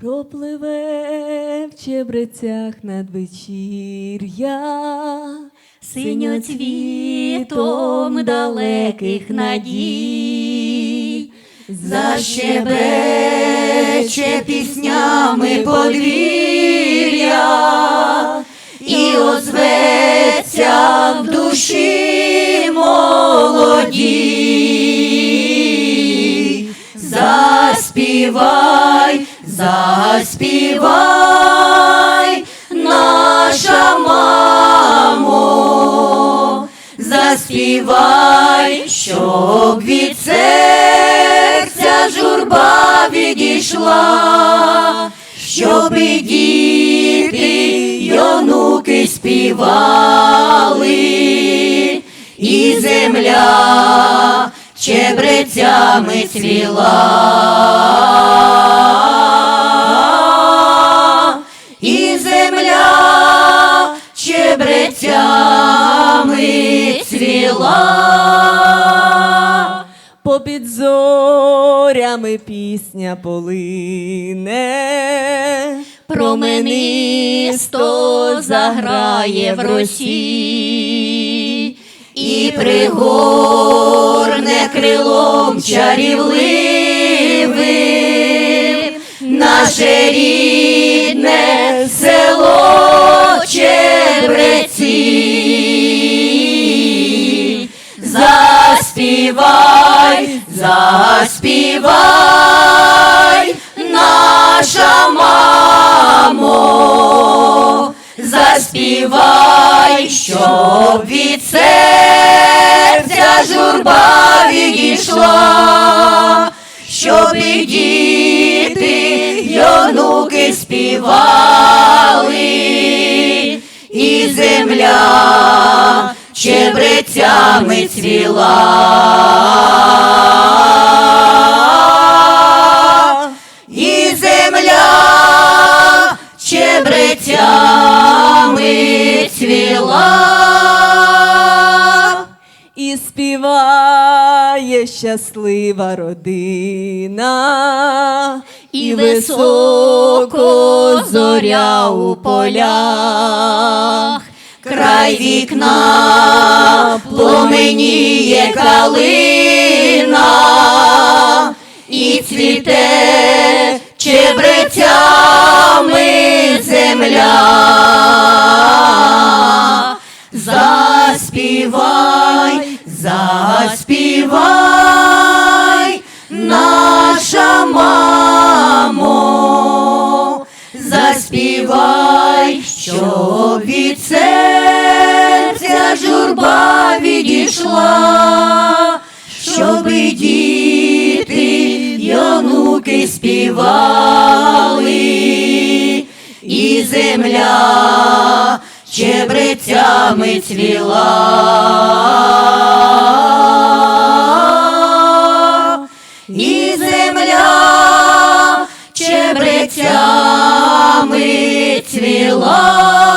Пропливе в чебрецях надвечір'я, синьоцвітом далеких надій, Защебече піснями подвір'я. І озветься в душі молоді. Заспівай, заспівай, наша мамо, заспівай, щоб від серця журба відійшла, щоб і діти й онуки співали, і земля чебрецями цвіла, чебрецями цвіла. попід зорями пісня полине, променисто заграє в росі, і пригорне крилом чарівливим. Наше рідне Заспівай, заспівай, наша мамо, заспівай, щоб від серця журба відійшла, щоб і діти й онуки співали, і земля чебрецями цвіла, і земля чебрецями цвіла. і співає щаслива родина, і високо зоря у полях. Край вікна пломеніє калина і цвіте чебрецями земля. Заспівай, заспівай, наша мамо, заспівай, щоб від журба відійшла, щоб і діти й онуки співали, і земля чебрецями цвіла, і земля чебрецями цвіла.